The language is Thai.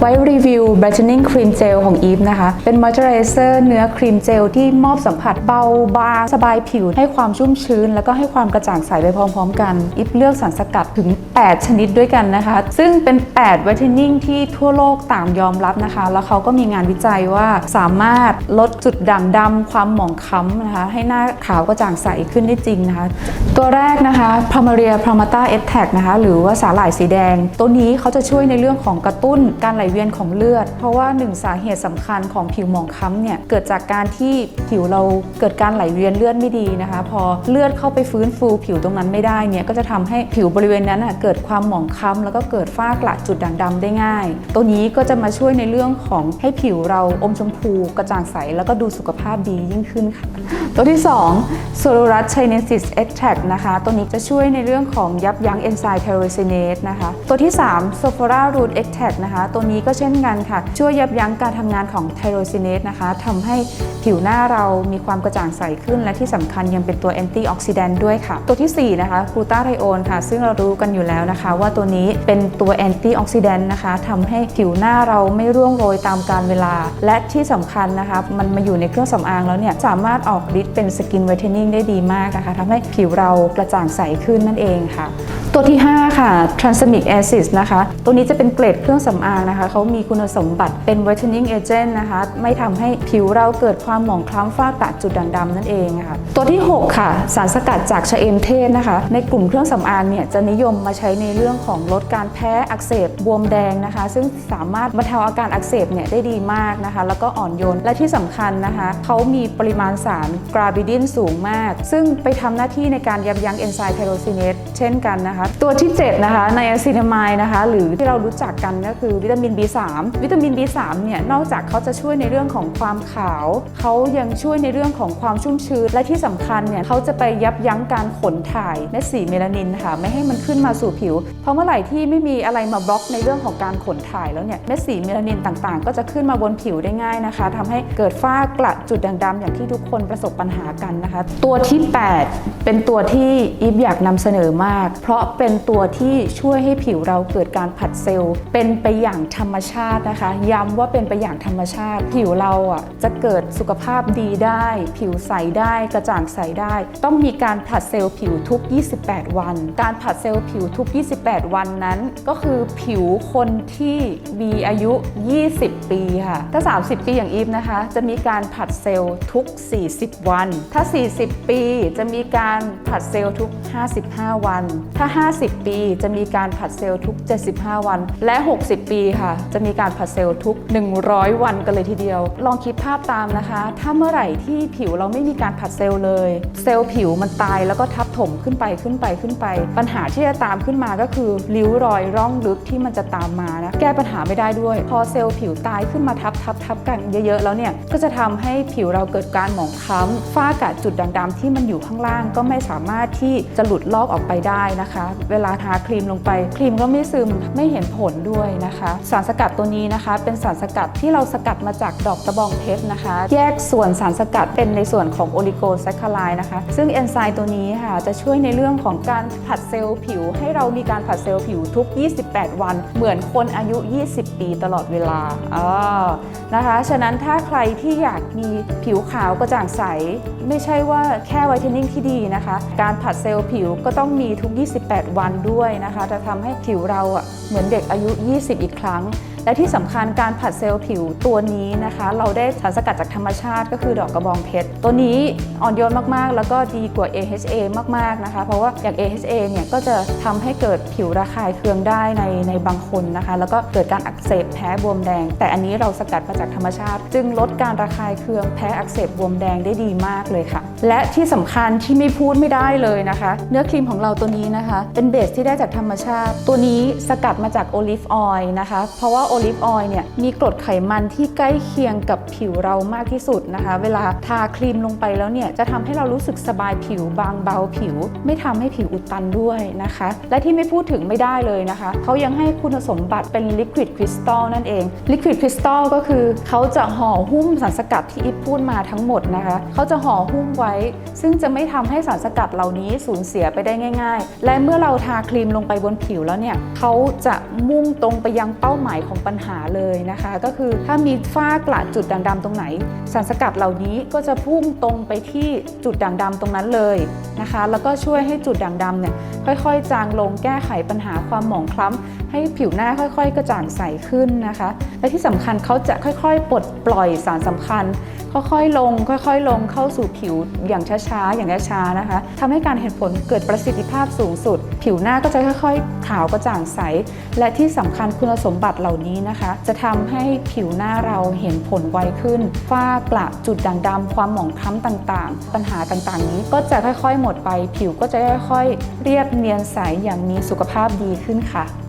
ไว้รีวิว brightening cream gel ของ Eve นะคะ เป็น moisturizer เนื้อครีมเจลที่มอบสัมผัสเบาบาง สบายผิว ให้ความชุ่มชื้น แล้วก็ให้ความกระจ่างใสไปพร้อมๆกัน Eve เลือกสารสกัดถึง 8 ชนิดด้วยกันนะคะ ซึ่งเป็น 8 whitening ที่ทั่วโลกต่างยอมรับนะคะ แล้วเขาก็มีงานวิจัยว่าสามารถลดจุดด่างดำความหมองคล้ำนะคะ ให้หน้าขาวกระจ่างใสขึ้นได้จริงนะคะ ตัวแรกนะคะ p r a m a r i a Pramata e t a c นะคะ หรือว่าสาหร่ายสีแดง ตัวนี้เขาจะช่วยในเรื่องของกระตุ้นการไหลเวียนของเลือด เพราะว่าหนึ่งสาเหตุสำคัญของผิวหมองคล้ำเนี่ยเกิดจากการที่ผิวเราเกิดการไหลเวียนเลือดไม่ดีนะคะ พอเลือดเข้าไปฟื้นฟูผิวตรงนั้นไม่ได้เนี่ยก็จะทำให้ผิวบริเวณนั้นน่ะเกิดความหมองคล้ำแล้วก็เกิดฝ้ากระจุดด่างดำได้ง่าย ตัวนี้ก็จะมาช่วยในเรื่องของให้ผิวเราอมชมพูกระจ่างใส แล้วก็ดูสุขภาพดียิ่งขึ้นค่ะ ตัวที่2 s o l u r u s chinesis extract นะคะ ตัวนี้จะช่วยในเรื่องของยับยั้งเอนไซม์ไทโรซินเนสนะคะ ตัวที่3 s o p h o r a root extract นะคะ ตัวนี้ก็เช่นกันค่ะ ช่วยยับยั้งการทำงานของไทโรซินเนสนะคะทำให้ผิวหน้าเรามีความกระจ่างใสขึ้น และที่สำคัญยังเป็นตัวแอนตี้ออกซิแดนต์ด้วยค่ะ ตัวทีสี่ 4 นะคะกลูตาไทโอนค่ะ ซึ่งเรารู้กันอยู่แล้วนะคะ ว่าตัวนี้เป็นตัวแอนตี้ออกซิแดนต์นะคะทำให้ผิวหน้าเราไม่ร่วงโรยตามกาลเวลา และที่สำคัญนะคะ มันมาอยู่ในเครื่องสำอางแล้วเนี่ยสามารถออกฤทธิ์เป็นสกินไวท์เทนนิ่งได้ดีมากนะคะทำให้ผิวเรากระจ่างใสขึ้นนั่นเองค่ะตัวที่ 5 ค่ะ Transamic Acid นะคะ ตัวนี้จะเป็นเกรดเครื่องสำอางนะคะ เขามีคุณสมบัติเป็น whitening agent นะคะ ไม่ทำให้ผิวเราเกิดความหมองคล้ำฝ้ากระจุดด่างดำนั่นเองค่ะ ตัวที่ 6 ค่ะ สารสกัดจากชะเอมเทศนะคะ ในกลุ่มเครื่องสำอางเนี่ย จะนิยมมาใช้ในเรื่องของลดการแพ้อักเสบบวมแดงนะคะ ซึ่งสามารถบรรเทาอาการอักเสบเนี่ยได้ดีมากนะคะ แล้วก็อ่อนโยน และที่สำคัญนะคะ เขามีปริมาณสารกราบิดินสูงมาก ซึ่งไปทำหน้าที่ในการยับยั้งเอนไซม์ไทโรซินเนสเช่นกันนะคะตัวที่ 7 นะคะไนอาซินามายนะคะ หรือที่เรารู้จักกันก็คือวิตามิน B3 วิตามิน B3 เนี่ยนอกจากเขาจะช่วยในเรื่องของความขาว เขายังช่วยในเรื่องของความชุ่มชื้น และที่สำคัญเนี่ยเขาจะไปยับยั้งการขนถ่ายเม็ดสีเมลานินค่ะ ไม่ให้มันขึ้นมาสู่ผิว เพราะเมื่อไหร่ที่ไม่มีอะไรมาบล็อกในเรื่องของการขนถ่ายแล้วเนี่ยเม็ดสีเมลานินต่างๆ ก็จะขึ้นมาบนผิวได้ง่ายนะคะทำให้เกิดฝ้ากระจุดด่างดำอย่างที่ทุกคนประสบปัญหากันนะคะ ตัวที่ 8 เป็นตัวที่อีฟอยากนำเสนอมาก เพราะเป็นตัวที่ช่วยให้ผิวเราเกิดการผัดเซลล์ เป็นไปอย่างธรรมชาตินะคะ ย้ำว่าเป็นไปอย่างธรรมชาติ ผิวเราอะจะเกิดสุขภาพดีได้ ผิวใสได้กระจ่างใสได้ ต้องมีการผัดเซลล์ผิวทุก 28 วัน การผัดเซลล์ผิวทุก 28 วันนั้น ก็คือผิวคนที่มีอายุ 20 ปีค่ะถ้า 30 ปีอย่างอีฟนะคะ จะมีการผัดเซลล์ทุก 40 วัน ถ้า 40 ปีจะมีการผัดเซลล์ทุก 55 วัน ถ้า50 ปี จะมีการผัดเซลล์ทุก 75 วัน และ 60 ปีค่ะ จะมีการผัดเซลล์ทุก 100 วันกันเลยทีเดียว ลองคิดภาพตามนะคะ ถ้าเมื่อไหร่ที่ผิวเราไม่มีการผัดเซลล์เลย เซลล์ผิวมันตายแล้วก็ทับถมขึ้นไปขึ้นไปขึ้นไป ปัญหาที่จะตามขึ้นมาก็คือริ้วรอยร่องลึกที่มันจะตามมานะแก้ปัญหาไม่ได้ด้วย พอเซลล์ผิวตายขึ้นมาทับทับทับกันเยอะๆแล้วเนี่ยก็จะทำให้ผิวเราเกิดการหมองคล้ำฝ้ากระจุดด่างดำที่มันอยู่ข้างล่างก็ไม่สามารถที่จะหลุดลอกออกไปได้นะคะเวลาทาครีมลงไป ครีมก็ไม่ซึมไม่เห็นผลด้วยนะคะ สารสกัดตัวนี้นะคะ เป็นสารสกัดที่เราสกัดมาจากดอกตะบองเพชรนะคะ แยกส่วนสารสกัดเป็นในส่วนของโอลิโกแซคคาไลนะคะ ซึ่งเอนไซม์ตัวนี้ค่ะจะช่วยในเรื่องของการผัดเซลล์ผิว ให้เรามีการผัดเซลล์ผิวทุก 28 วัน เหมือนคนอายุ 20 ปีตลอดเวลาอ่านะคะ ฉะนั้นถ้าใครที่อยากมีผิวขาวกระจ่างใส ไม่ใช่ว่าแค่ไวท์เทนนิ่งที่ดีนะคะ การผัดเซลล์ผิวก็ต้องมีทุก 28วันด้วยนะคะ จะทำให้ผิวเราอะเหมือนเด็กอายุ 20 อีกครั้ง และที่สำคัญการผัดเซลล์ผิวตัวนี้นะคะ เราได้สารสกัดจากธรรมชาติก็คือดอกกระบองเพชร ตัวนี้อ่อนโยนมากๆ แล้วก็ดีกว่า AHA มากๆนะคะ เพราะว่าอย่าง AHA เนี่ยก็จะทำให้เกิดผิวระคายเคืองได้ในในบางคนนะคะ แล้วก็เกิดการอักเสบแพ้บวมแดง แต่อันนี้เราสกัดมาจากธรรมชาติ จึงลดการระคายเคืองแพ้อักเสบบวมแดงได้ดีมากเลยค่ะ และที่สำคัญที่ไม่พูดไม่ได้เลยนะคะ เนื้อครีมของเราตัวนี้นะคะ เป็นเบสที่ได้จากธรรมชาติ ตัวนี้สกัดมาจากโอลิฟออยล์นะคะ เพราะว่าโอลิฟออยล์เนี่ยมีกรดไขมันที่ใกล้เคียงกับผิวเรามากที่สุดนะคะ เวลาทาครีมลงไปแล้วเนี่ยจะทำให้เรารู้สึกสบายผิวบางเบาผิว ไม่ทำให้ผิวอุดตันด้วยนะคะ และที่ไม่พูดถึงไม่ได้เลยนะคะเขายังให้คุณสมบัติเป็นลิควิดคริสตัลนั่นเองลิควิดคริสตัลก็คือเขาจะห่อหุ้มสารสกัดที่อิฟพูดมาทั้งหมดนะคะเขาจะห่อหุ้มไว้ ซึ่งจะไม่ทำให้สารสกัดเหล่านี้สูญเสียไปได้ง่าย ๆ และเมื่อเราทาครีมลงไปบนผิวแล้วเนี่ยเขาจะมุ่งตรงไปยังเป้าหมายของปัญหาเลยนะคะ ก็คือถ้ามีฝ้ากระจุดด่างดำตรงไหน สารสกัดเหล่านี้ก็จะพุ่งตรงไปที่จุดด่างดำตรงนั้นเลยนะคะ แล้วก็ช่วยให้จุดด่างดำเนี่ยค่อยๆ จางลงแก้ไขปัญหาความหมองคล้ำ ให้ผิวหน้าค่อยๆ กระจ่างใสขึ้นนะคะ และที่สำคัญเขาจะค่อยๆ ปลดปล่อยสารสำคัญ ค่อยๆลง ค่อยๆ ลงเข้าสู่ผิวอย่างช้าๆ อย่างช้าๆนะคะทำให้การเห็นผลเกิดประสิทธิภาพสูงสุด ผิวหน้าก็จะค่อยๆ ขาวกระจ่างใส และที่สำคัญคุณสมบัติเหล่านี้นะคะ จะทำให้ผิวหน้าเราเห็นผลไวขึ้น ฝ้ากระจุดด่างดำความหมองคล้ำต่างๆ ปัญหาต่างๆ นี้ก็จะค่อยๆ หมดไป ผิวก็จะค่อยๆ เรียบเนียนใสอย่างมีสุขภาพดีขึ้นค่ะ